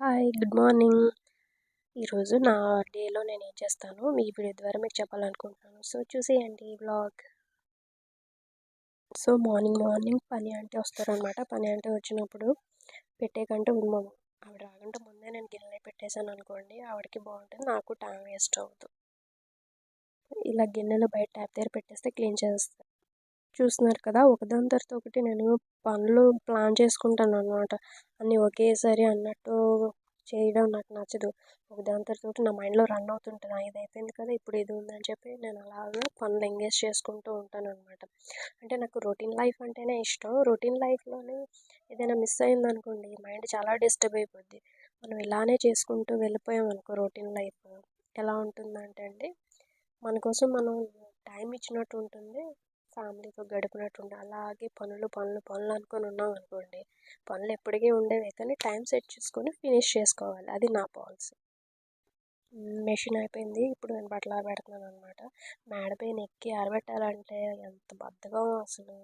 Hi good morning. ఈరోజు నా డేలో నేను ఏం చేస్తాను? మీ వీడియో ద్వారా మీకు చెప్పాలనుకుంటున్నాను. సో చూసేయండి బ్లాగ్ సో మార్నింగ్ మార్నింగ్ పని అంటే వస్తారనమాట పని అంటే వచ్చినప్పుడు పెట్టేకంటే ఉద్మము ఆవిడ రాకంటే ముందే నేను గిన్నె పెట్టేశాను అనుకోండి ఆవిడకి బాగుంటుంది నాకు టైం వేస్ట్ అవుతుంది ఇలా గిన్నెలు బయట ట్యాప్ దగ్గర పెట్టేస్తే క్లీన్ చేస్తాను చూస్తున్నారు కదా! ఒకదాని తర్వాత ఒకటి నేను పనులు ప్లాన్ చేసుకుంటాను అనమాట అన్నీ ఒకేసారి అన్నట్టు చేయడం నాకు నచ్చదు. ఒకదాని తర్వాత ఒకటి నా మైండ్లో రన్ అవుతుంటుంది. ఇది అయిపోయింది కదా! ఇప్పుడు ఇది ఉందని చెప్పి నేను అలాగా పనులు ఎంగేజ్ చేసుకుంటూ ఉంటాను అనమాట అంటే నాకు రొటీన్ లైఫ్ అంటేనే ఇష్టం. రొటీన్ లైఫ్లోనే ఏదైనా మిస్ అయింది అనుకోండి మైండ్ చాలా డిస్టర్బ్ అయిపోద్ది. మనం ఇలానే చేసుకుంటూ వెళ్ళిపోయాం అనుకో రొటీన్ లైఫ్ ఎలా ఉంటుందంటే అండి మన కోసం మనం టైం ఇచ్చినట్టు ఉంటుంది. ఫ్యామిలీతో గడిపినట్టు ఉండాలి అలాగే పనులు పనులు పనులు అనుకొని ఉన్నాం అనుకోండి. పనులు ఎప్పటికీ ఉండేవే కానీ టైం సెట్ చేసుకొని ఫినిష్ చేసుకోవాలి. అది నా పాలసీ. మెషిన్ అయిపోయింది. ఇప్పుడు నేను బట్టలు ఆరబెడుతున్నాను అనమాట మేడపైన ఎక్కి ఆరబెట్టాలంటే ఎంత బద్ధకం అసలు.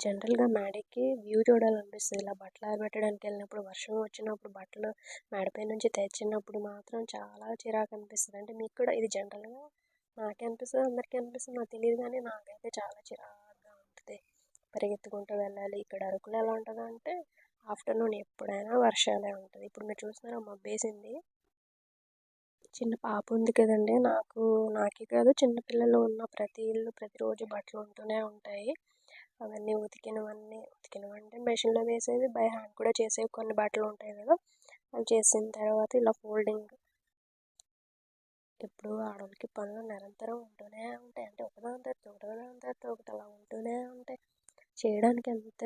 జనరల్గా మేడకి వ్యూ చూడాలనిపిస్తుంది. ఇలా బట్టలు ఆరబెట్టడానికి వెళ్ళినప్పుడు వర్షం వచ్చినప్పుడు బట్టలు మేడపై నుంచి తెచ్చినప్పుడు మాత్రం చాలా చిరాకు అనిపిస్తుంది అంటే మీకు కూడా ఇది జనరల్గా నాకు అనిపిస్తుంది అందరికీ అనిపిస్తుంది నాకు తెలియదు కానీ నాకైతే చాలా చిరాగ్గా ఉంటుంది. పరిగెత్తుకుంటూ వెళ్ళాలి. ఇక్కడ అరకులో ఎలా ఉంటుంది అంటే ఆఫ్టర్నూన్ ఎప్పుడైనా వర్షాలే ఉంటుంది. ఇప్పుడు మీరు చూస్తున్నారా మబ్బేసింది. చిన్న పాప ఉంది కదండి. నాకు నాకే కాదు చిన్నపిల్లలు ఉన్న ప్రతి ఇల్లు ప్రతిరోజు బట్టలు ఉంటూనే ఉంటాయి. అవన్నీ ఉతికినవన్నీ ఉతికినవంటే మెషిన్లో వేసేవి బై హ్యాండ్ కూడా చేసేవి కొన్ని బట్టలు ఉంటాయి కదా. అవి చేసిన తర్వాత ఇలా ఫోల్డింగ్ ఎప్పుడు ఆడవాళ్ళకి పనులు నిరంతరం ఉంటూనే ఉంటాయి. అంటే ఒకదాని తర్వాత ఒకదాని తర్వాత ఒకటి అలా ఉంటూనే ఉంటాయి. చేయడానికి ఎంత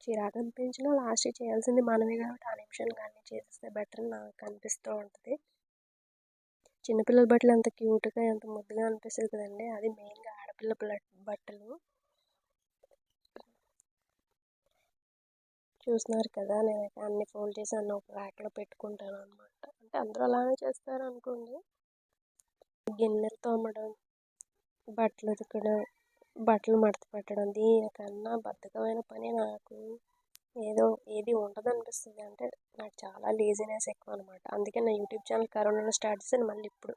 చిరాకు అనిపించినా లాస్ట్ చేయాల్సింది మనమే కాబట్టి ఆ నిమిషాలు కానీ చేసేస్తే బెటర్ నాకు అనిపిస్తూ ఉంటుంది. చిన్నపిల్లల బట్టలు ఎంత క్యూట్గా ఎంత ముద్దుగా అనిపిస్తుంది కదండి. అది మెయిన్గా ఆడపిల్ల బట్టలు. చూస్తున్నారు కదా నేను అన్ని ఫోల్డ్ చేసి అన్ని ఒక ర్యాక్లో పెట్టుకుంటాను అనమాట అంటే అందరూ అలానే చేస్తారు అనుకోండి గిన్నెలు తోమడం బట్టలు ఉతకడం బట్టలు మడత పెట్టడం దీనికన్నా బద్ధకమైన పని నాకు ఏదో ఏది ఉండదు అనిపిస్తుంది అంటే నాకు చాలా లేజినెస్ ఎక్కువ అనమాట అందుకే నా యూట్యూబ్ ఛానల్ కరోనాలో స్టార్ట్ చేశాను మళ్ళీ ఇప్పుడు.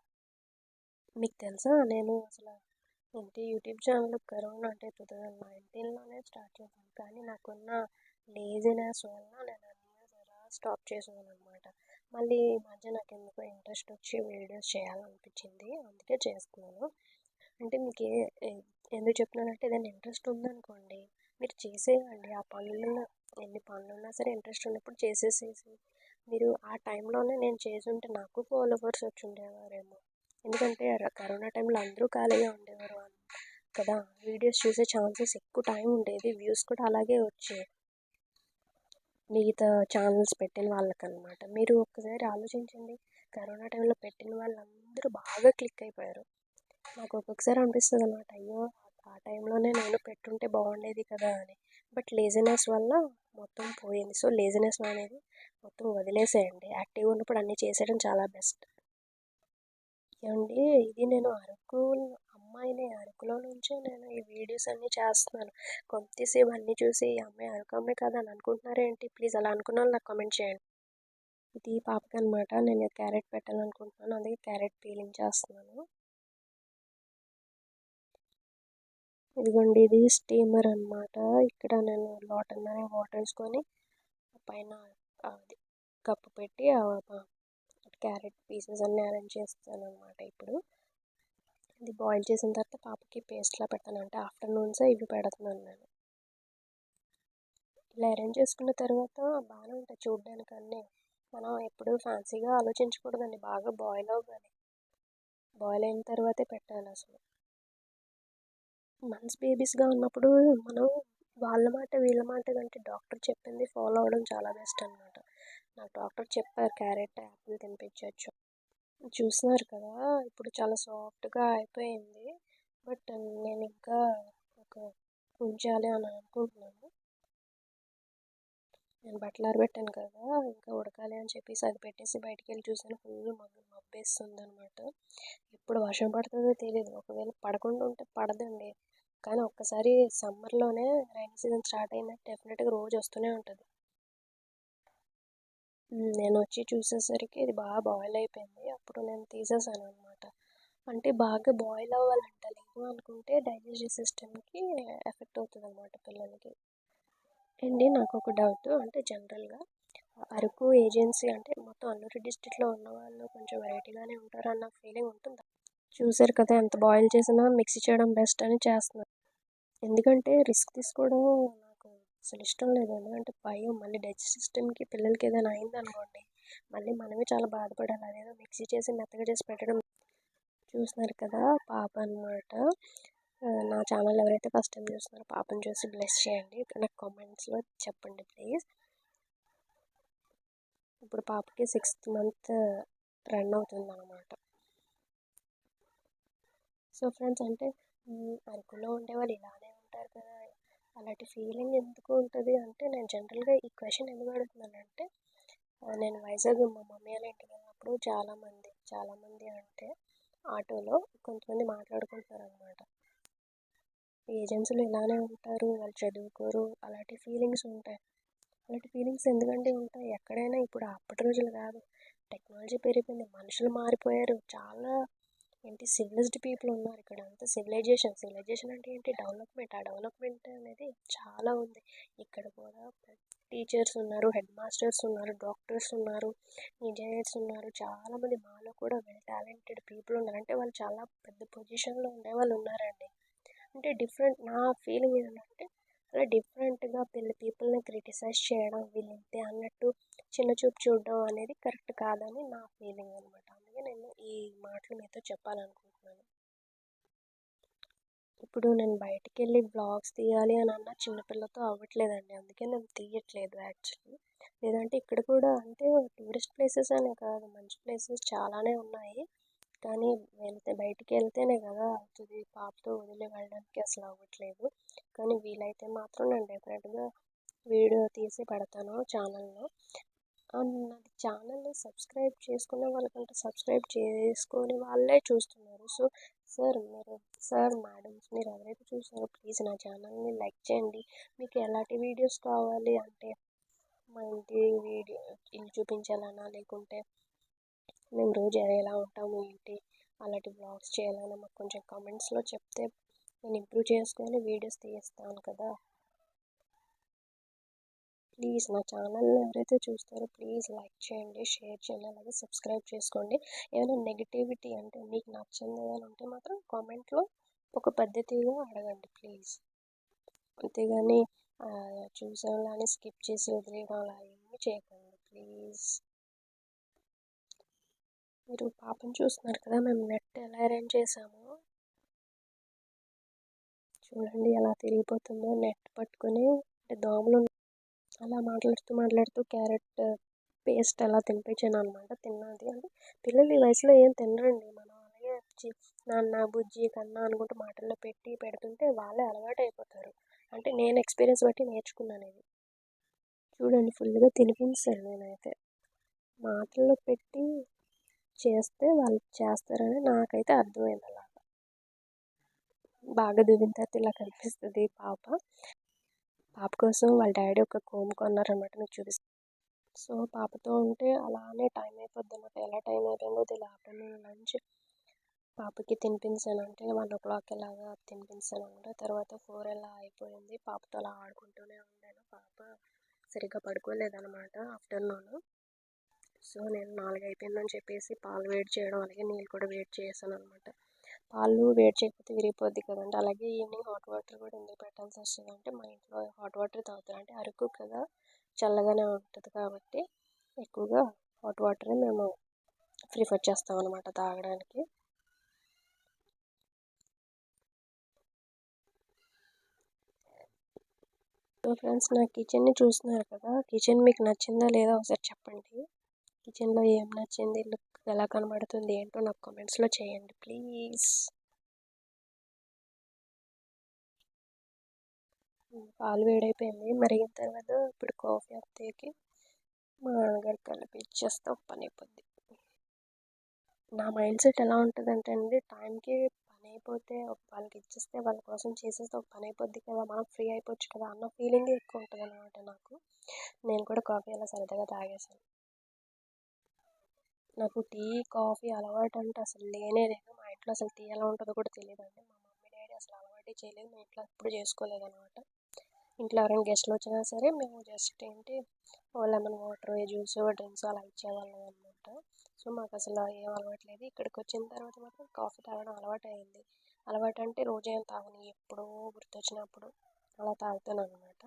మీకు తెలుసా? నేను అసలు ఏంటి యూట్యూబ్ ఛానల్ కరోనా అంటే టూ థౌజండ్ నైన్టీన్లోనే స్టార్ట్ చేశాను. కానీ నాకున్న లేజినెస్ వల్ల నేను అన్నీ స్టాప్ చేసేవాళ్ళు అనమాట మళ్ళీ ఈ మధ్య నాకు ఎందుకో ఇంట్రెస్ట్ వచ్చి వీడియోస్ చేయాలనిపించింది. అందుకే చేస్తున్నాను. అంటే మీకు ఏ ఎందుకు చెప్తున్నానంటే ఏదైనా ఇంట్రెస్ట్ ఉందనుకోండి మీరు చేసేయండి. ఆ పనులలో ఎన్ని పనులు ఉన్నా సరే ఇంట్రెస్ట్ ఉన్నప్పుడు చేసేసేసి మీరు ఆ టైంలోనే నేను చేసి ఉంటే నాకు ఫాలోవర్స్ వచ్చి ఉండేవారేమో. ఎందుకంటే కరోనా టైంలో అందరూ ఖాళీగా ఉండేవారు కదా. వీడియోస్ చూసే ఛాన్సెస్ ఎక్కువ టైం ఉండేది. వ్యూస్ కూడా అలాగే వచ్చాయి. మిగతా ఛానల్స్ పెట్టిన వాళ్ళకనమాట మీరు ఒక్కసారి ఆలోచించండి. కరోనా టైంలో పెట్టిన వాళ్ళందరూ బాగా క్లిక్ అయిపోయారు. నాకు ఒక్కొక్కసారి అనిపిస్తుంది అనమాట అయ్యో ఆ టైంలోనే నేను పెట్టుంటే బాగుండేది కదా అని. బట్ లేజినెస్ వల్ల మొత్తం పోయింది. సో లేజినెస్ అనేది మొత్తం వదిలేసేయండి. యాక్టివ్గా ఉన్నప్పుడు అన్నీ చేసేయడం చాలా బెస్ట్ ఏమండి ఇది నేను అరకు అమ్మాయిని అరకులో నుంచే నేను ఈ వీడియోస్ అన్నీ చేస్తున్నాను. కొంతసేపు అన్నీ చూసి ఈ అమ్మాయి అరకు అమ్మాయి కదా అని అనుకుంటున్నారేంటి ప్లీజ్ అలా అనుకున్న నాకు కామెంట్ చేయండి. ఇది పాపకి అనమాట నేను క్యారెట్ పెట్టాలనుకుంటున్నాను అందుకే క్యారెట్ పీలింగ్ చేస్తున్నాను. ఇదిగోండి ఇది స్టీమర్ అనమాట ఇక్కడ నేను లోటన్నర వాటర్ వేసుకొని పైన అది కప్పు పెట్టి క్యారెట్ పీసెస్ అన్నీ అరేంజ్ చేస్తాను అనమాట ఇప్పుడు. ఇది బాయిల్ చేసిన తర్వాత పాపకి పేస్ట్లా పెడతాను. అంటే ఆఫ్టర్నూన్సే ఇవి పెడుతున్నాను నేను. ఇలా అరేంజ్ చేసుకున్న తర్వాత బాగానే ఉంటాయి చూడడానికి అన్నీ. మనం ఎప్పుడు ఫ్యాన్సీగా ఆలోచించకూడదండి. బాగా బాయిల్ అవ్వాలి. బాయిల్ అయిన తర్వాతే పెట్టాలి అసలు. మన్స్ బేబీస్గా ఉన్నప్పుడు మనం వాళ్ళ మాట వీళ్ళ మాట కంటే డాక్టర్ చెప్పింది ఫాలో అవ్వడం చాలా బెస్ట్ అనమాట నాకు డాక్టర్ చెప్పారు క్యారెట్ యాపిల్ తినిపించవచ్చు చూస్తున్నారు కదా ఇప్పుడు చాలా సాఫ్ట్గా అయిపోయింది. బట్ నేను ఇంకా ఒక ఉంచాలి అని అనుకుంటున్నాను. నేను బట్టలు ఆరబెట్టాను కదా ఇంకా ఉడకాలి అని చెప్పేసి అది పెట్టేసి బయటికి వెళ్ళి చూసాను ఫుల్ మబ్బు మబ్బేస్తుంది అనమాట ఎప్పుడు వర్షం పడుతుందో తెలియదు ఒకవేళ పడకుండా ఉంటే పడదండి. కానీ ఒక్కసారి సమ్మర్లోనే రైన్ సీజన్ స్టార్ట్ అయిందంటే డెఫినెట్గా రోజు వస్తూనే ఉంటుంది. నేను వచ్చి చూసేసరికి ఇది బాగా బాయిల్ అయిపోయింది. అప్పుడు నేను తీసేసాను అనమాట అంటే బాగా బాయిల్ అవ్వాలంట లేదు అనుకుంటే డైజెస్టివ్ సిస్టమ్కి ఎఫెక్ట్ అవుతుంది అనమాట పిల్లలకి. అండి నాకు ఒక డౌట్ అంటే జనరల్గా అరకు ఏజెన్సీ అంటే మొత్తం అల్లూరి డిస్టిక్లో ఉన్న వాళ్ళు కొంచెం వెరైటీగానే ఉంటారు అన్న ఫీలింగ్ ఉంటుంది? చూసారు కదా ఎంత బాయిల్ చేసినా మిక్సీ చేయడం బెస్ట్ అని చేస్తున్నాను ఎందుకంటే రిస్క్ తీసుకోవడం అసలు ఇష్టం లేదు. ఎందుకంటే భయం. మళ్ళీ డైజెస్ట్ సిస్టమ్కి పిల్లలకి ఏదైనా అయింది అనుకోండి మళ్ళీ మనమే చాలా బాధపడాలి. అదేదో మిక్సీ చేసి మెత్తగా చేసి పెట్టడం చూస్తున్నారు కదా పాప అనమాట నా ఛానల్ ఎవరైతే ఫస్ట్ టైం చూస్తున్నారో పాపని చూసి బ్లెస్ చేయండి. నాకు కామెంట్స్లో చెప్పండి ప్లీజ్. ఇప్పుడు పాపకి సిక్స్త్ మంత్ రన్ అవుతుంది అనమాట సో ఫ్రెండ్స్ అంటే అరకులో ఉండేవాళ్ళు ఇలానే ఉంటారు కదా. అలాంటి ఫీలింగ్ ఎందుకు ఉంటుంది అంటే నేను జనరల్గా ఈ క్వశ్చన్ ఎందుకు అడుగుతున్నానంటే నేను వైజాగ్ మా మమ్మీ వాళ్ళ ఇంటికి వెళ్ళినప్పుడు చాలామంది చాలామంది అంటే ఆటోలో కొంతమంది మాట్లాడుకుంటారు అనమాట ఏజెన్సీలు ఇలానే ఉంటారు వాళ్ళు చదువుకోరు అలాంటి ఫీలింగ్స్ ఉంటాయి. అలాంటి ఫీలింగ్స్ ఎందుకంటే ఉంటాయి? ఎక్కడైనా ఇప్పుడు అప్పటి రోజులు కాదు. టెక్నాలజీ పెరిగిపోయింది మనుషులు మారిపోయారు చాలా ఏంటి సివిలైజ్డ్ పీపుల్ ఉన్నారు ఇక్కడ. అంతా సివిలైజేషన్. సివిలైజేషన్ అంటే ఏంటి? డెవలప్మెంట్. ఆ డెవలప్మెంట్ అనేది చాలా ఉంది. ఇక్కడ కూడా టీచర్స్ ఉన్నారు హెడ్ మాస్టర్స్ ఉన్నారు డాక్టర్స్ ఉన్నారు ఇంజనీర్స్ ఉన్నారు. చాలామంది మాలో కూడా వెల్ టాలెంటెడ్ పీపుల్ ఉన్నారు. అంటే వాళ్ళు చాలా పెద్ద పొజిషన్లో ఉండే వాళ్ళు ఉన్నారండి. అంటే డిఫరెంట్ నా ఫీలింగ్ ఏంటంటే అలా డిఫరెంట్గా పెళ్ళి పీపుల్ని క్రిటిసైజ్ చేయడం వీళ్ళంతే అన్నట్టు చిన్న చూపు చూడడం అనేది కరెక్ట్ కాదని నా ఫీలింగ్ అనమాట అందుకే నేను ఈ మాటలు మీతో చెప్పాలనుకుంటున్నాను. ఇప్పుడు నేను బయటికి వెళ్ళి బ్లాగ్స్ తీయాలి అని అన్న చిన్నపిల్లతో అవ్వట్లేదండి. అందుకే నేను తీయట్లేదు యాక్చువల్లీ. లేదంటే ఇక్కడ కూడా అంటే టూరిస్ట్ ప్లేసెస్ అనే కాదు మంచి ప్లేసెస్ చాలానే ఉన్నాయి. కానీ వెళ్తే బయటికి వెళ్తేనే కదా అవుతుంది. పాపతో వదిలి వెళ్ళడానికి అసలు అవ్వట్లేదు. కానీ వీలైతే మాత్రం నేను డెఫినెట్గా వీడియో తీసి పెడతాను ఛానల్లో నాది ఛానల్ని సబ్స్క్రైబ్ చేసుకునే వాళ్ళకంటే సబ్స్క్రైబ్ చేసుకొని వాళ్ళే చూస్తున్నారు. సో సార్ మీరు సార్ మేడమ్స్ మీరు ఎవరైతే చూసారో ప్లీజ్ నా ఛానల్ని లైక్ చేయండి. మీకు ఎలాంటి వీడియోస్ కావాలి అంటే మా ఇంటి వీడియో ఇల్లు చూపించాలన్నా లేకుంటే మేము రోజు ఎలా ఉంటాము ఏంటి అలాంటి బ్లాగ్స్ చేయాలని మాకు కొంచెం కామెంట్స్లో చెప్తే నేను ఇంప్రూవ్ చేసుకొని వీడియోస్ తీస్తాను కదా. ప్లీజ్ నా ఛానల్ని ఎవరైతే చూస్తారో ప్లీజ్ లైక్ చేయండి షేర్ చేయండి అలాగే సబ్స్క్రైబ్ చేసుకోండి. ఏమైనా నెగిటివిటీ అంటే మీకు నచ్చింది అని ఉంటే మాత్రం కామెంట్లో ఒక పద్ధతిగా అడగండి ప్లీజ్. అంతేగాని అని స్కిప్ చేసి వదిలేయడం అలా ఏమీ చేయకండి ప్లీజ్. మీరు పాపను చూస్తున్నారు కదా మేము నెట్ ఎలా అరేంజ్ చేసామో. చూడండి ఎలా తిరిగిపోతుందో నెట్ పట్టుకొని అంటే దోమలు అలా మాట్లాడుతూ మాట్లాడుతూ క్యారెట్ పేస్ట్ అలా తినిపించాను అనమాట తిన్నది అంటే పిల్లలు ఈ వయసులో ఏం తినరండి. మనం అలాగే నాన్న బుజ్జి కన్నా అనుకుంటూ మాటల్లో పెట్టి పెడుతుంటే వాళ్ళే అలవాటు అయిపోతారు అంటే నేను ఎక్స్పీరియన్స్ బట్టి నేర్చుకున్నాను ఇది చూడండి ఫుల్గా తినిపించాను నేనైతే. మాటల్లో పెట్టి చేస్తే వాళ్ళు చేస్తారని నాకైతే అర్థమైంది అలాగా. బాగా దిగిన తర్వాత ఇలా కనిపిస్తుంది పాప. పాప కోసం వాళ్ళ డాడీ ఒక కోమ్ కొన్నారనమాట మీకు చూపిస్తాను సో పాపతో ఉంటే అలానే టైం అయిపోద్ది అనమాట ఎలా టైం అయిపోయిందో తెలియదు ఆఫ్టర్నూన్ లంచ్ పాపకి తినిపించాను అంటే వన్ ఓ క్లాక్ ఇలాగా తినిపించాను అనమాట తర్వాత ఫోర్ ఎలా అయిపోయింది పాపతో అలా ఆడుకుంటూనే ఉండాను. పాప సరిగ్గా పడుకోలేదనమాట ఆఫ్టర్నూన్. సో నేను నాలుగు అయిపోయిందని చెప్పేసి పాలు వేడి చేయడం అలాగే నీళ్ళు కూడా వేడి చేశాను అనమాట పాలు వేడి చేయకపోతే విరిగిపోద్ది కదండి. అలాగే ఈవినింగ్ హాట్ వాటర్ కూడా ఎందుకు పెట్టాల్సి వస్తుంది అంటే మా ఇంట్లో హాట్ వాటర్ తాగుతారు. అంటే అరకు కదా చల్లగానే ఉంటుంది కాబట్టి ఎక్కువగా హాట్ వాటరే మేము ప్రిఫర్ చేస్తాం అనమాట తాగడానికి. సో ఫ్రెండ్స్ నా కిచెన్ని చూస్తున్నారు కదా కిచెన్ మీకు నచ్చిందా లేదా ఒకసారి చెప్పండి. కిచెన్లో ఏం నచ్చింది? లుక్ ఎలా కనబడుతుంది ఏంటో నాకు కామెంట్స్లో చేయండి ప్లీజ్. పాలు వేడైపోయింది. మరిగిన తర్వాత ఇప్పుడు కాఫీ అత్తయ్యకి మా నాన్నగారు కలిపి ఇచ్చేస్తే ఒక పని అయిపోద్ది. నా మైండ్ సెట్ ఎలా ఉంటుందంటే అండి టైంకి పని అయిపోతే వాళ్ళకి ఇచ్చేస్తే వాళ్ళ కోసం చేసేస్తే ఒక పని అయిపోద్ది కదా మనం ఫ్రీ అయిపోవచ్చు కదా అన్న ఫీలింగ్ ఎక్కువ ఉంటుంది అనమాట నాకు. నేను కూడా కాఫీ అలా సరదాగా తాగేసాను నాకు టీ కాఫీ అలవాటు అంటే అసలు లేనే లేదు. మా ఇంట్లో అసలు టీ ఎలా ఉంటుందో కూడా తెలియదండి మా మమ్మీ డాడీ అసలు అలవాటే చేయలేదు. మా ఇంట్లో ఎప్పుడు చేసుకోలేదు అనమాట ఇంట్లో ఎవరైనా గెస్ట్లు వచ్చినా సరే మేము జస్ట్ ఏంటి లెమన్ వాటర్ జ్యూస్ డ్రింక్స్ అలా ఇచ్చేవాళ్ళం అనమాట సో మాకు అసలు ఏం అలవాటు లేదు. ఇక్కడికి వచ్చిన తర్వాత మాత్రం కాఫీ తాగడం అలవాటు అయింది. అలవాటు అంటే రోజేం ఏం తాగను ఎప్పుడో గుర్తొచ్చినప్పుడు అలా తాగుతాను అనమాట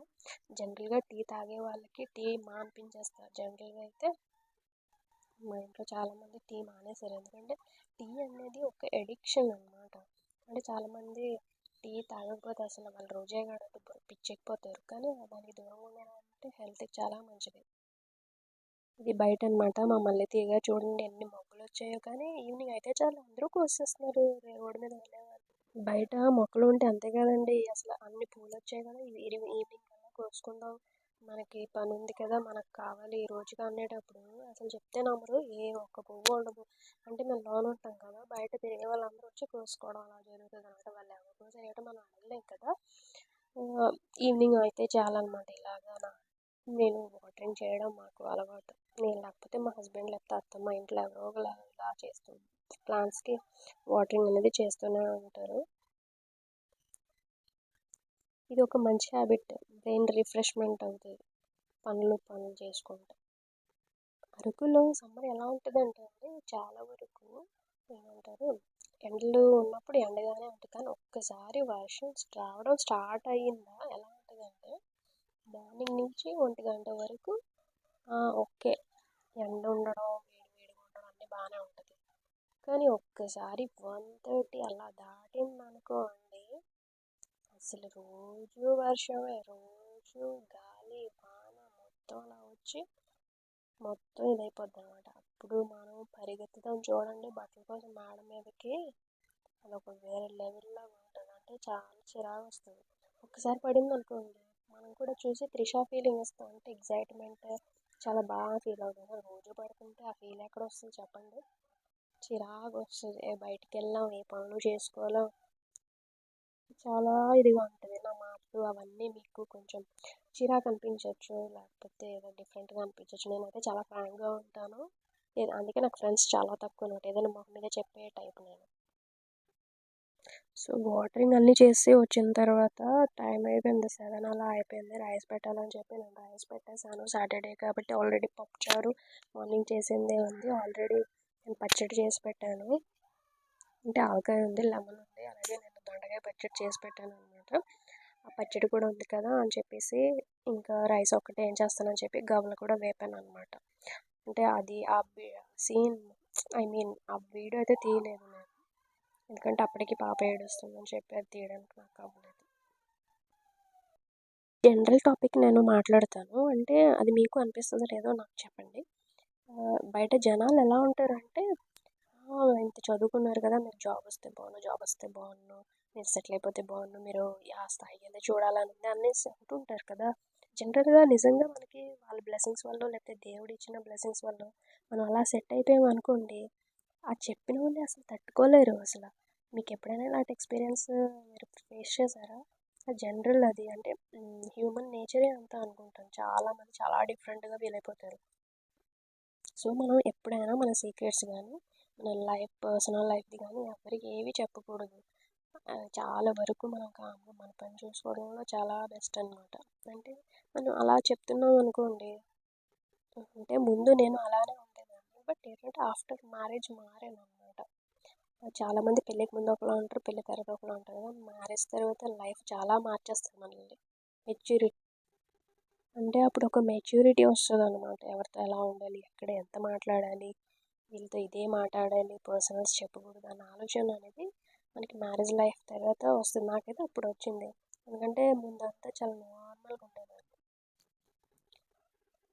జనరల్గా టీ తాగే వాళ్ళకి టీ మానిపించేస్తారు. జనరల్గా అయితే మా ఇంట్లో చాలామంది టీ మానేశారు. ఎందుకంటే టీ అనేది ఒక ఎడిక్షన్ అనమాట అంటే చాలామంది టీ తాగకపోతే అసలు వాళ్ళ రోజే గడవదు పిచ్చెక్కిపోతారు. కానీ దానికి దూరంగా ఉండడం అంటే హెల్త్కి చాలా మంచిది. ఇది బయట అనమాట మా మల్లె తీగ చూడండి ఎన్ని మొక్కలు వచ్చాయో. కానీ ఈవినింగ్ అయితే చాలా అందరూ కోసేస్తున్నారు. రోడ్డు మీద వెళ్ళేవాళ్ళు. బయట మొక్కలు ఉంటే అంతే కదండి. అసలు అన్ని పూలు వచ్చాయి కదా. ఈవినింగ్ కల్లా కోసుకుందాం. మనకి పని ఉంది కదా మనకు కావాలి ఈ రోజుగా అనేటప్పుడు అసలు చెప్తే నమ్మరు. ఏ ఒక్క పువ్వు ఉండదు. అంటే మేము లోన్ ఉంటాం కదా బయట తిరిగే వాళ్ళందరూ వచ్చి కోసుకోవడం అలా జరుగుతుంది అనమాట. వాళ్ళు ఎవరు కోసేయటం మనం అడగలేం కదా. ఈవినింగ్ అయితే చాలన్నమాట ఇలాగా నేను వాటరింగ్ చేయడం మాకు అలవాటు. నేను లేకపోతే మా హస్బెండ్ లేకపోతే అత్తమ్మ ఇంట్లో ఎవరో ఒకరు ఇలా చేస్తూ ప్లాంట్స్కి వాటరింగ్ అనేది చేస్తూనే ఉంటారు. ఇది ఒక మంచి హ్యాబిట్ బ్రెయిన్ రిఫ్రెష్మెంట్ అవుతుంది. పనులు పనులు చేసుకుంటే. అరకులో సమ్మర్ ఎలా ఉంటుంది అంటే అండి చాలా వరకు ఏమంటారు ఎండలు ఉన్నప్పుడు ఎండగానే ఉంటుంది. కానీ ఒక్కసారి వర్షం రావడం స్టార్ట్ అయ్యిందా ఎలా ఉంటుందంటే మార్నింగ్ నుంచి ఒంటి గంట వరకు ఓకే. ఎండ ఉండడం వేడి వేడిగా ఉండడం అన్నీ బాగానే ఉంటుంది. కానీ ఒక్కసారి వన్ థర్టీ అలా దాటిందనుకో అండి అసలు రోజు వర్షమే రోజు గాలి వాన మొత్తం అలా వచ్చి మొత్తం ఇదైపోద్ది అనమాట అప్పుడు మనం పరిగెత్తుదాం చూడండి బట్టల కోసం మేడ మీదకి అది ఒక వేరే లెవెల్లో ఉంటుంది. అంటే చాలా చిరాకు వస్తుంది. ఒక్కసారి పడింది అనుకోండి మనం కూడా చూసి త్రిష ఫీలింగ్ ఇస్తాం అంటే ఎగ్జైట్మెంట్ చాలా బాగా ఫీల్ అవుతుంది. రోజు పడుతుంటే ఆ ఫీల్ ఎక్కడ వస్తుంది చెప్పండి? చిరాకు వస్తుంది. బయటికి వెళ్ళాం ఏ పనులు చేసుకోలేం చాలా ఇదిగా ఉంటుంది. నా మాటలు అవన్నీ మీకు కొంచెం చిరాకు అనిపించవచ్చు లేకపోతే ఏదో డిఫరెంట్గా అనిపించవచ్చు నేనైతే చాలా ఫ్రాంక్గా ఉంటాను. అందుకే నాకు ఫ్రెండ్స్ చాలా తక్కువ ఉంటాయి ఏదైనా మొహం మీద చెప్పే టైప్ నేను. సో వాటరింగ్ అన్నీ చేసి వచ్చిన తర్వాత టైం అయిపోయింది. సెవెన్ అలా అయిపోయింది. రైస్ పెట్టాలని చెప్పి నేను రైస్ పెట్టేశాను. సాటర్డే కాబట్టి ఆల్రెడీ పప్పుచారు మార్నింగ్ చేసిందే ఉంది. ఆల్రెడీ నేను పచ్చడి చేసి పెట్టాను. అంటే ఆవకాయ ఉంది లెమన్ ఉంది. అలాగే నేను దొండకాయ పచ్చడి చేసి పెట్టాను అనమాట ఆ పచ్చడి కూడా ఉంది కదా అని చెప్పేసి ఇంకా రైస్ ఒక్కటే ఏం చేస్తానని చెప్పి గవలు కూడా వేపాను అనమాట అంటే అది ఆ సీన్ ఐ మీన్ ఆ వీడియో అయితే తీయలేదు నేను. ఎందుకంటే అప్పటికి పాప ఏడుస్తుందని చెప్పి అది తీయడానికి నాకు అవ్వలేదు. జనరల్ టాపిక్ నేను మాట్లాడతాను. అంటే అది మీకు అనిపిస్తుందో లేదో నాకు చెప్పండి. బయట జనాలు ఎలా ఉంటారంటే ఇంత చదువుకున్నారు కదా మీరు జాబ్ వస్తే బాగుండు జాబ్ వస్తే బాగుండు మీరు సెటిల్ అయిపోతే బాగుండు మీరు ఆ స్థాయికి వెళ్ళి చూడాలని అనేసి అంటుంటారు కదా. జనరల్గా నిజంగా మనకి వాళ్ళ బ్లెస్సింగ్స్ వల్ల లేకపోతే దేవుడు ఇచ్చిన బ్లెస్సింగ్స్ వల్ల మనం అలా సెట్ అయిపోయాం అనుకోండి ఆ చెప్పిన వాళ్ళు అసలు తట్టుకోలేరు అసలు. మీకు ఎప్పుడైనా ఇలాంటి ఎక్స్పీరియన్స్ మీరు ఫేస్ చేశారా? జనరల్ అది అంటే హ్యూమన్ నేచరే అంతా అనుకుంటాను చాలామంది చాలా డిఫరెంట్గా ఫీల్ అయిపోతారు. సో మనం ఎప్పుడైనా మన సీక్రెట్స్ కానీ మన లైఫ్ పర్సనల్ లైఫ్ది కానీ ఎవరికి ఏవి చెప్పకూడదు. చాలా వరకు మనం కాము మన పని చూసుకోవడంలో చాలా బెస్ట్ అనమాట అంటే మనం అలా చెప్తున్నాం అనుకోండి అంటే ముందు నేను అలానే ఉండేదాన్ని బట్ ఏంటంటే ఆఫ్టర్ మ్యారేజ్ మారాను అనమాట చాలామంది పెళ్ళికి ముందు ఒకలా ఉంటారు పెళ్ళి తర్వాత ఒకలా ఉంటారు కదా మ్యారేజ్ తర్వాత లైఫ్ చాలా మార్చేస్తుంది మనల్ని. మెచ్యూరిటీ అంటే అప్పుడు ఒక మెచ్యూరిటీ వస్తుంది అనమాట ఎవరితో ఎలా ఉండాలి ఎక్కడ ఎంత మాట్లాడాలి వీళ్ళతో ఇదే మాట్లాడాలి పర్సనల్స్ చెప్పకూడదు అన్న ఆలోచన అనేది మనకి మ్యారేజ్ లైఫ్ తర్వాత వస్తుంది. నాకైతే అప్పుడు వచ్చింది. ఎందుకంటే ముందంతా చాలా నార్మల్గా ఉండేదాన్ని.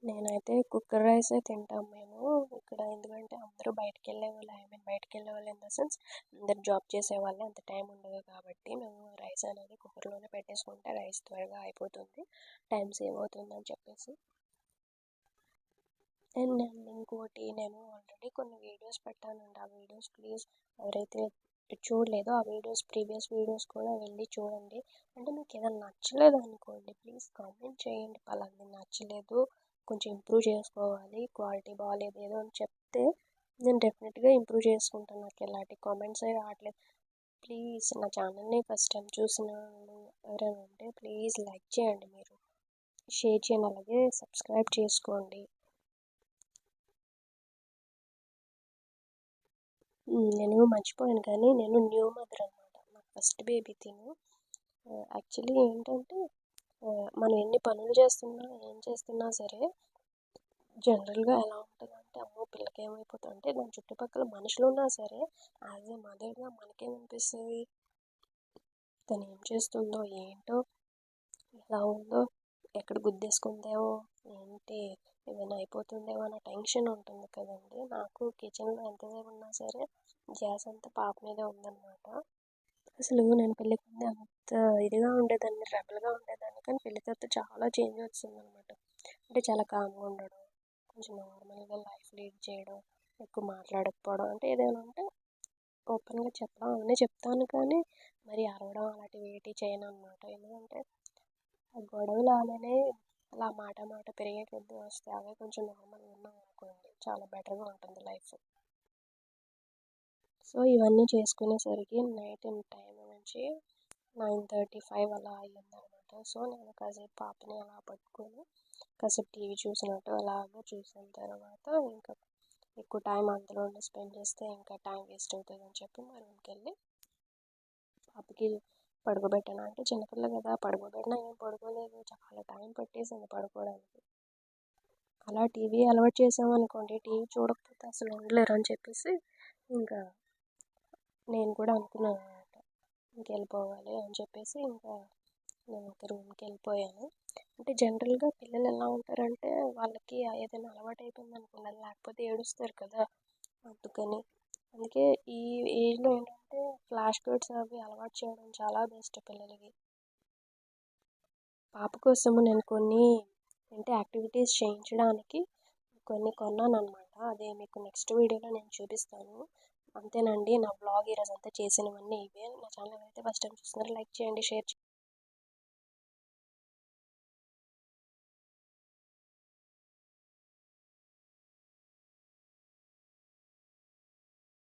నేనైతే కుక్కర్ రైసే తింటాం మేము. ఇక్కడ ఎందుకంటే అందరూ బయటకు వెళ్ళే వాళ్ళు ఐ మీన్ బయటకు వెళ్ళే వాళ్ళు ఇన్ ద సెన్స్ అందరు జాబ్ చేసే వాళ్ళే. అంత టైం ఉండదు కాబట్టి మేము రైస్ అనేది కుక్కర్లోనే పెట్టేసుకుంటే రైస్ త్వరగా అయిపోతుంది. టైం సేవ్ అవుతుంది అని చెప్పేసి. అండ్ ఇంకోటి నేను ఆల్రెడీ కొన్ని వీడియోస్ పెట్టానండి. ఆ వీడియోస్ ప్లీజ్ ఎవరైతే చూడలేదో. ఆ వీడియోస్ ప్రీవియస్ వీడియోస్ కూడా వెళ్ళి చూడండి. అంటే మీకు ఏదైనా నచ్చలేదు అనుకోండి ప్లీజ్ కామెంట్ చేయండి. పలాంటి నచ్చలేదు కొంచెం ఇంప్రూవ్ చేసుకోవాలి క్వాలిటీ బాగాలేదు ఏదో అని చెప్తే నేను డెఫినెట్గా ఇంప్రూవ్ చేసుకుంటాను. నాకు ఎలాంటి కామెంట్స్ అవి రావట్లేదు. ప్లీజ్ నా ఛానల్ని ఫస్ట్ టైం చూసిన ఎవరైనా ఉంటే ప్లీజ్ లైక్ చేయండి మీరు. షేర్ చేయండి అలాగే సబ్స్క్రైబ్ చేసుకోండి. నేను మర్చిపోయాను కానీ నేను న్యూ మదర్ అనమాట నాకు ఫస్ట్ బేబీ తిను. యాక్చువల్లీ ఏంటంటే మనం ఎన్ని పనులు చేస్తున్నా ఏం చేస్తున్నా సరే జనరల్గా ఎలా ఉంటుంది అంటే అమ్మో పిల్లకి ఏమైపోతుంది అంటే దాని చుట్టుపక్కల మనుషులు ఉన్నా సరే యాజ్ ఏ మదర్గా మనకేమనిపిస్తుంది తను ఏం చేస్తుందో ఏంటో ఎలా ఉందో ఎక్కడ గుద్దేసుకుందేమో ఏంటి ఏమైనా అయిపోతుందేమో అన్న టెన్షన్ ఉంటుంది కదండి. నాకు కిచెన్లో ఎంతసేపు ఉన్నా సరే గ్యాస్ అంతా పాప మీదే ఉందన్నమాట. అసలు నేను పెళ్ళికి ముందు అంత ఇదిగా ఉండేదాన్ని రెబల్గా ఉండేదాన్ని కానీ పెళ్ళి తర్వాత చాలా చేంజ్ వచ్చిందనమాట అంటే చాలా కామ్గా ఉండడం కొంచెం నార్మల్గా లైఫ్ లీడ్ చేయడం ఎక్కువ మాట్లాడకపోవడం అంటే ఏదైనా ఉంటే ఓపెన్గా చెప్పడం అవన్నీ చెప్తాను కానీ మరి అరవడం అలాంటివి ఏంటి చేయను అనమాట ఎందుకంటే గొడవలు అలానే అలా మాట మాట పెరిగే కొద్దీ వస్తే అవే కొంచెం నార్మల్గా ఉన్నాం అనుకోండి చాలా బెటర్గా ఉంటుంది లైఫ్ సో ఇవన్నీ చేసుకునేసరికి నైట్ టైం నుంచి నైన్ థర్టీ ఫైవ్ అలా అయ్యిందనమాట. సో నేను కాసేపు పాపని అలా పట్టుకొని కాసేపు టీవీ చూసినట్టు అలాగా చూసిన తర్వాత ఇంకా ఎక్కువ టైం అందులో స్పెండ్ చేస్తే ఇంకా టైం వేస్ట్ అవుతుంది అని చెప్పి మా రూమ్కి వెళ్ళి పాపకి పడుకోబెట్టాను అంటే చిన్నపిల్ల కదా పడుకోబెట్టినా ఏం పడుకోలేదు. చాలా టైం పట్టేసింది పడుకోవడానికి. అలా టీవీ అలవాటు చేసామనుకోండి టీవీ చూడకపోతే అసలు ఉండలేరు అని చెప్పేసి ఇంకా నేను కూడా అనుకున్నాను అనమాట ఇంకెళ్ళిపోవాలి అని చెప్పేసి ఇంకా నేను ఒక రూమ్కి వెళ్ళిపోయాను. అంటే జనరల్గా పిల్లలు ఎలా ఉంటారంటే వాళ్ళకి ఏదైనా అలవాటు అయిపోయింది అనుకోండి లేకపోతే ఏడుస్తారు కదా. అందుకని అందుకే ఈ ఏజ్లో ఏంటంటే ఫ్లాష్ కార్డ్స్ అవి అలవాటు చేయడం చాలా బెస్ట్ పిల్లలకి. పాప కోసము నేను కొన్ని అంటే యాక్టివిటీస్ చేయించడానికి కొన్ని కొన్నాను అనమాట అదే మీకు నెక్స్ట్ వీడియోలో నేను చూపిస్తాను. అంతేనండి నా బ్లాగ్ ఈరోజు అంతా చేసినవన్నీ ఇవే. నా ఛానల్ అయితే ఫస్ట్ టైం చూస్తున్నారు లైక్ చేయండి షేర్ చేయండి.